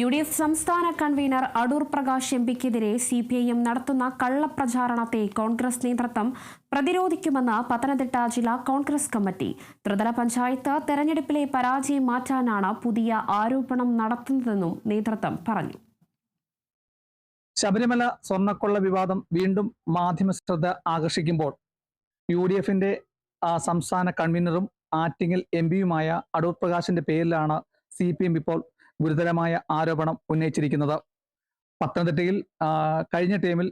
U D F സംസ്ഥാന convener Adoor Prakash M പിക്കെതിരെ C P I M നടത്തുന്ന കള്ളപ്രചാരണത്തെ കോൺഗ്രസ് നേതൃത്വം പ്രതിരോധിക്കുമെന്ന് പത്തനംതിട്ട ജില്ലാ കോൺഗ്രസ് കമ്മിറ്റി. ത്രിതല പഞ്ചായത്ത് തെരഞ്ഞെടുപ്പിലെ പരാജയം മാറ്റാനാണ് പുതിയ ആരോപണം നടത്തുന്നതെന്നും നേതൃത്വം പറഞ്ഞു. ശബരിമല സ്വർണക്കൊള്ള വിവാദം വീണ്ടും മാധ്യമ ശ്രദ്ധ ആകർഷിക്കുമ്പോൾ യു ഡി എഫിന്റെ സംസ്ഥാന കൺവീനറും ആറ്റിങ്ങൽ എം പിയുമായ അടൂർ പ്രകാശിന്റെ പേരിലാണ് സി പി എം ഇപ്പോൾ ഗുരുതരമായ ആരോപണം ഉന്നയിച്ചിരിക്കുന്നത്. പത്തനംതിട്ടയിൽ കഴിഞ്ഞ ടീമിൽ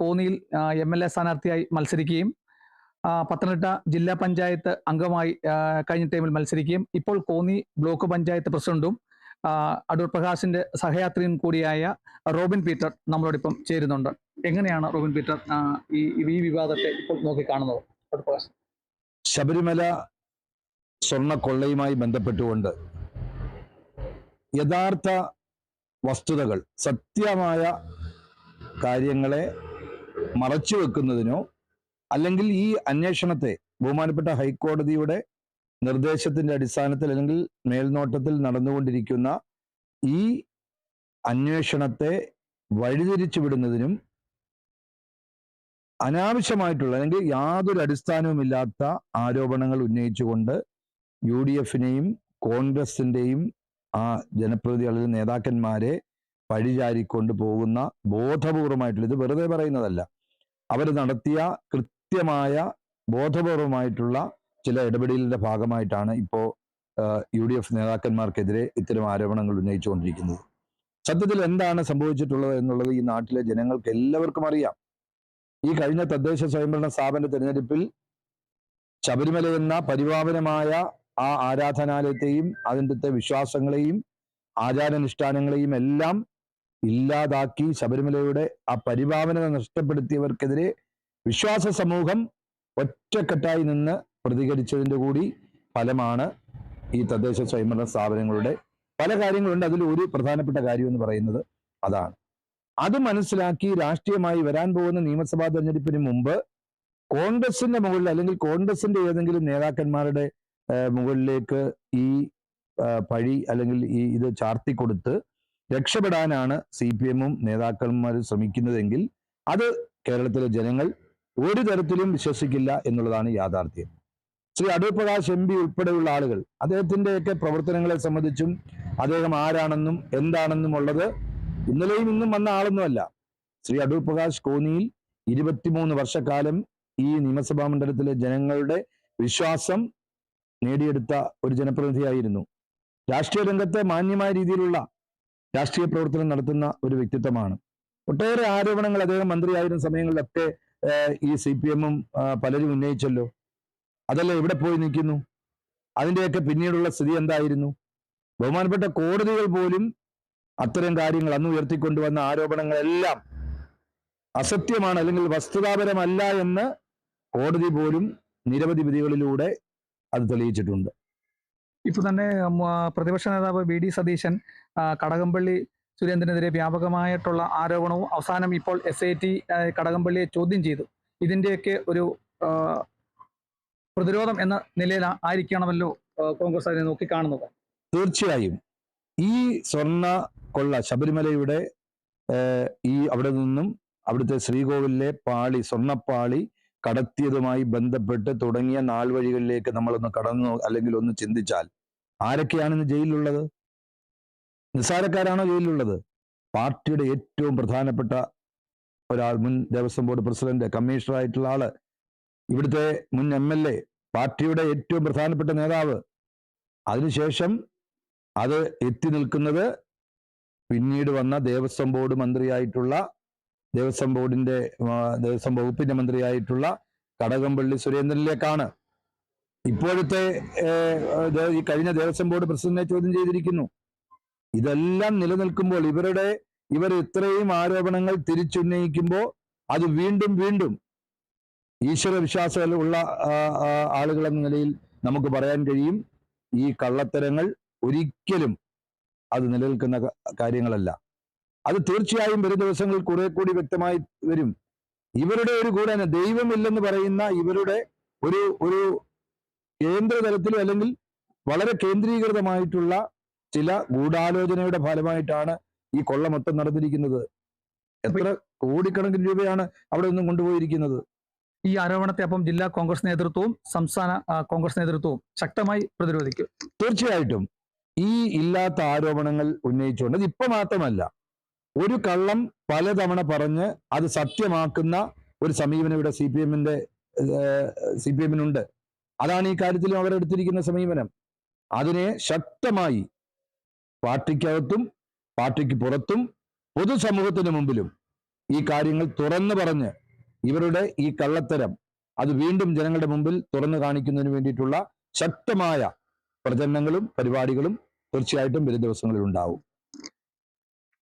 കോന്നിയിൽ എം എൽ എ സ്ഥാനാർത്ഥിയായി മത്സരിക്കുകയും പത്തനംതിട്ട ജില്ലാ പഞ്ചായത്ത് അംഗമായി കഴിഞ്ഞ ടീമിൽ മത്സരിക്കുകയും ഇപ്പോൾ കോന്നി ബ്ലോക്ക് പഞ്ചായത്ത് പ്രസിഡന്റും അടൂർ പ്രകാശിന്റെ സഹയാത്രിയും കൂടിയായ റോബിൻ പീറ്റർ നമ്മളോടൊപ്പം ചേരുന്നുണ്ട്. എങ്ങനെയാണ് റോബിൻ പീറ്റർ ഈ ഈ വിവാദത്തെ ഇപ്പോൾ നോക്കിക്കാണുന്നത്? അടൂർ പ്രകാശ്. ശബരിമല സ്വർണക്കൊള്ളയുമായി ബന്ധപ്പെട്ടുകൊണ്ട് യഥാർത്ഥ വസ്തുതകൾ സത്യമായ കാര്യങ്ങളെ മറച്ചു വെക്കുന്നതിനോ അല്ലെങ്കിൽ ഈ അന്വേഷണത്തെ ബഹുമാനപ്പെട്ട ഹൈക്കോടതിയുടെ നിർദ്ദേശത്തിന്റെ അടിസ്ഥാനത്തിൽ അല്ലെങ്കിൽ മേൽനോട്ടത്തിൽ നടന്നുകൊണ്ടിരിക്കുന്ന ഈ അന്വേഷണത്തെ വഴിതിരിച്ചു വിടുന്നതിനും അനാവശ്യമായിട്ടുള്ള അല്ലെങ്കിൽ യാതൊരു അടിസ്ഥാനവുമില്ലാത്ത ആരോപണങ്ങൾ ഉന്നയിച്ചുകൊണ്ട് യു ഡി എഫിനെയും കോൺഗ്രസിന്റെയും ആ ജനപ്രതിനിധികളിൽ നേതാക്കന്മാരെ പഴിചാരിക്കൊണ്ട് പോകുന്ന ബോധപൂർവമായിട്ടുള്ള ഇത് വെറുതെ പറയുന്നതല്ല. അവർ നടത്തിയ കൃത്യമായ ബോധപൂർവമായിട്ടുള്ള ചില ഇടപെടലിന്റെ ഭാഗമായിട്ടാണ് ഇപ്പോ യു ഡി എഫ് നേതാക്കന്മാർക്കെതിരെ ഇത്തരം ആരോപണങ്ങൾ ഉന്നയിച്ചുകൊണ്ടിരിക്കുന്നത്. സത്യത്തിൽ എന്താണ് സംഭവിച്ചിട്ടുള്ളത് എന്നുള്ളത് ഈ നാട്ടിലെ ജനങ്ങൾക്ക് എല്ലാവർക്കും അറിയാം. ഈ കഴിഞ്ഞ തദ്ദേശ സ്വയംഭരണ സ്ഥാപന തെരഞ്ഞെടുപ്പിൽ ശബരിമല എന്ന പരിപാവനമായ ആ ആരാധനാലയത്തെയും അതിന്റെ വിശ്വാസങ്ങളെയും ആചാരാനുഷ്ഠാനങ്ങളെയും എല്ലാം ഇല്ലാതാക്കി ശബരിമലയുടെ ആ പരിഭാവന നഷ്ടപ്പെടുത്തിയവർക്കെതിരെ വിശ്വാസ സമൂഹം ഒറ്റക്കെട്ടായി നിന്ന് പ്രതികരിച്ചതിന്റെ കൂടി ഫലമാണ് ഈ തദ്ദേശ സ്വയംഭരണ സ്ഥാപനങ്ങളുടെ പല കാര്യങ്ങളുണ്ട്. അതിൽ ഒരു പ്രധാനപ്പെട്ട കാര്യം എന്ന് പറയുന്നത് അതാണ്. അത് മനസ്സിലാക്കി രാഷ്ട്രീയമായി വരാൻ പോകുന്ന നിയമസഭാ തെരഞ്ഞെടുപ്പിന് മുമ്പ് കോൺഗ്രസിന്റെ മുകളിൽ അല്ലെങ്കിൽ കോൺഗ്രസിന്റെ ഏതെങ്കിലും നേതാക്കന്മാരുടെ മുകളിലേക്ക് ഈ പഴി അല്ലെങ്കിൽ ഈ ഇത് ചാർത്തി കൊടുത്ത് രക്ഷപ്പെടാനാണ് സി പി എമ്മും നേതാക്കന്മാരും ശ്രമിക്കുന്നതെങ്കിൽ അത് കേരളത്തിലെ ജനങ്ങൾ ഒരു തരത്തിലും വിശ്വസിക്കില്ല എന്നുള്ളതാണ് യാഥാർത്ഥ്യം. ശ്രീ അടൂർ പ്രകാശ് എം പി ഉൾപ്പെടെയുള്ള ആളുകൾ അദ്ദേഹത്തിന്റെയൊക്കെ പ്രവർത്തനങ്ങളെ സംബന്ധിച്ചും അദ്ദേഹം ആരാണെന്നും എന്താണെന്നും ഉള്ളത് ഇന്നലെയും ഇന്നും വന്ന ആളൊന്നുമല്ല. ശ്രീ അടൂർ പ്രകാശ് കോന്നിയിൽ ഇരുപത്തിമൂന്ന് വർഷക്കാലം ഈ നിയമസഭാ മണ്ഡലത്തിലെ ജനങ്ങളുടെ വിശ്വാസം നേടിയെടുത്ത ഒരു ജനപ്രതിനിധിയായിരുന്നു. രാഷ്ട്രീയ രംഗത്തെ മാന്യമായ രീതിയിലുള്ള രാഷ്ട്രീയ പ്രവർത്തനം നടത്തുന്ന ഒരു വ്യക്തിത്വമാണ്. ഒട്ടേറെ ആരോപണങ്ങൾ അദ്ദേഹം മന്ത്രിയായിരുന്ന സമയങ്ങളിലൊക്കെ ഈ സി പി എമ്മും പലരും ഉന്നയിച്ചല്ലോ. അതല്ല എവിടെ പോയി നിൽക്കുന്നു? അതിന്റെയൊക്കെ പിന്നീടുള്ള സ്ഥിതി എന്തായിരുന്നു? ബഹുമാനപ്പെട്ട കോടതികൾ പോലും അത്തരം കാര്യങ്ങൾ അന്ന് ഉയർത്തിക്കൊണ്ടുവന്ന ആരോപണങ്ങളെല്ലാം അസത്യമാണ് അല്ലെങ്കിൽ വസ്തുതാപരമല്ല എന്ന് കോടതി പോലും നിരവധി വിധികളിലൂടെ അത് തെളിയിച്ചിട്ടുണ്ട്. ഇപ്പൊ തന്നെ പ്രതിപക്ഷ നേതാവ് വി ഡി സതീശൻ കടകംപള്ളി സുരേന്ദ്രനെതിരെ വ്യാപകമായിട്ടുള്ള ആരോപണവും അവസാനം ഇപ്പോൾ എസ് ഐ ടി കടകംപള്ളിയെ ചോദ്യം ചെയ്തു. ഇതിന്റെയൊക്കെ ഒരു പ്രതിരോധം എന്ന നിലയിൽ ആയിരിക്കണമല്ലോ കോൺഗ്രസ് അതിനെ നോക്കിക്കാണുന്നത്. തീർച്ചയായും. ഈ സ്വർണ കൊള്ള ശബരിമലയുടെ ഈ അവിടെ നിന്നും അവിടുത്തെ ശ്രീകോവിലിലെ പാളി സ്വർണപ്പാളി കടത്തിയതുമായി ബന്ധപ്പെട്ട് തുടങ്ങിയ നാൾ വഴികളിലേക്ക് നമ്മളൊന്ന് കടന്നു അല്ലെങ്കിൽ ഒന്ന് ചിന്തിച്ചാൽ ആരൊക്കെയാണ് ഇന്ന് ജയിലിലുള്ളത്? നിസ്സാരക്കാരാണോ ജയിലിലുള്ളത്? പാർട്ടിയുടെ ഏറ്റവും പ്രധാനപ്പെട്ട ഒരാൾ മുൻ ദേവസ്വം ബോർഡ് പ്രസിഡന്റ് കമ്മീഷണർ ആയിട്ടുള്ള ആൾ ഇവിടുത്തെ മുൻ എം എൽ എ പാർട്ടിയുടെ ഏറ്റവും പ്രധാനപ്പെട്ട നേതാവ്. അതിനുശേഷം അത് എത്തി നിൽക്കുന്നത് പിന്നീട് വന്ന ദേവസ്വം ബോർഡ് മന്ത്രിയായിട്ടുള്ള ദേവസ്വം ബോർഡിന്റെ ദേവസ്വം വകുപ്പിന്റെ മന്ത്രിയായിട്ടുള്ള കടകംപള്ളി സുരേന്ദ്രനിലേക്കാണ്. ഇപ്പോഴത്തെ ഈ കഴിഞ്ഞ ദേവസ്വം ബോർഡ് പ്രസിഡന്റിനെ ചോദ്യം ചെയ്തിരിക്കുന്നു. ഇതെല്ലാം നിലനിൽക്കുമ്പോൾ ഇവരുടെ ഇവർ ഇത്രയും ആരോപണങ്ങൾ തിരിച്ചുന്നയിക്കുമ്പോൾ അത് വീണ്ടും വീണ്ടും ഈശ്വര വിശ്വാസം ഉള്ള ആ, ആ, ആളുകൾ എന്ന നിലയിൽ നമുക്ക് പറയാൻ കഴിയും. ഈ കള്ളത്തരങ്ങൾ ഒരിക്കലും അത് നിലനിൽക്കുന്ന കാര്യങ്ങളല്ല. അത് തീർച്ചയായും വരും ദിവസങ്ങളിൽ കുറെ കൂടി വ്യക്തമായി വരും. ഇവരുടെ ഒരു കൂടെ ദൈവമില്ലെന്ന് പറയുന്ന ഇവരുടെ ഒരു ഒരു കേന്ദ്ര തലത്തിലും അല്ലെങ്കിൽ വളരെ കേന്ദ്രീകൃതമായിട്ടുള്ള ചില ഗൂഢാലോചനയുടെ ഫലമായിട്ടാണ് ഈ കൊള്ള മൊത്തം നടന്നിരിക്കുന്നത്. എത്ര കോടിക്കണക്കിന് രൂപയാണ് അവിടെ നിന്നും കൊണ്ടുപോയിരിക്കുന്നത്. ഈ ആരോപണത്തെ അപ്പം ജില്ലാ കോൺഗ്രസ് നേതൃത്വവും സംസ്ഥാന കോൺഗ്രസ് നേതൃത്വവും ശക്തമായി പ്രതിരോധിക്കും. തീർച്ചയായിട്ടും ഈ ഇല്ലാത്ത ആരോപണങ്ങൾ ഉന്നയിച്ചുകൊണ്ട് ഇപ്പൊ മാത്രമല്ല ഒരു കള്ളം പലതവണ പറഞ്ഞ് അത് സത്യമാക്കുന്ന ഒരു സമീപനം ഇവിടെ സി പി എമ്മിന്റെ സി പി എമ്മിനുണ്ട്. അതാണ് ഈ കാര്യത്തിലും അവരെടുത്തിരിക്കുന്ന സമീപനം. അതിനെ ശക്തമായി പാർട്ടിക്കകത്തും പാർട്ടിക്ക് പുറത്തും പൊതുസമൂഹത്തിന് മുമ്പിലും ഈ കാര്യങ്ങൾ തുറന്നു പറഞ്ഞ് ഇവരുടെ ഈ കള്ളത്തരം അത് വീണ്ടും ജനങ്ങളുടെ മുമ്പിൽ തുറന്നു കാണിക്കുന്നതിന് വേണ്ടിയിട്ടുള്ള ശക്തമായ പ്രചരണങ്ങളും പരിപാടികളും തീർച്ചയായിട്ടും വരും ദിവസങ്ങളിൽ ഉണ്ടാവും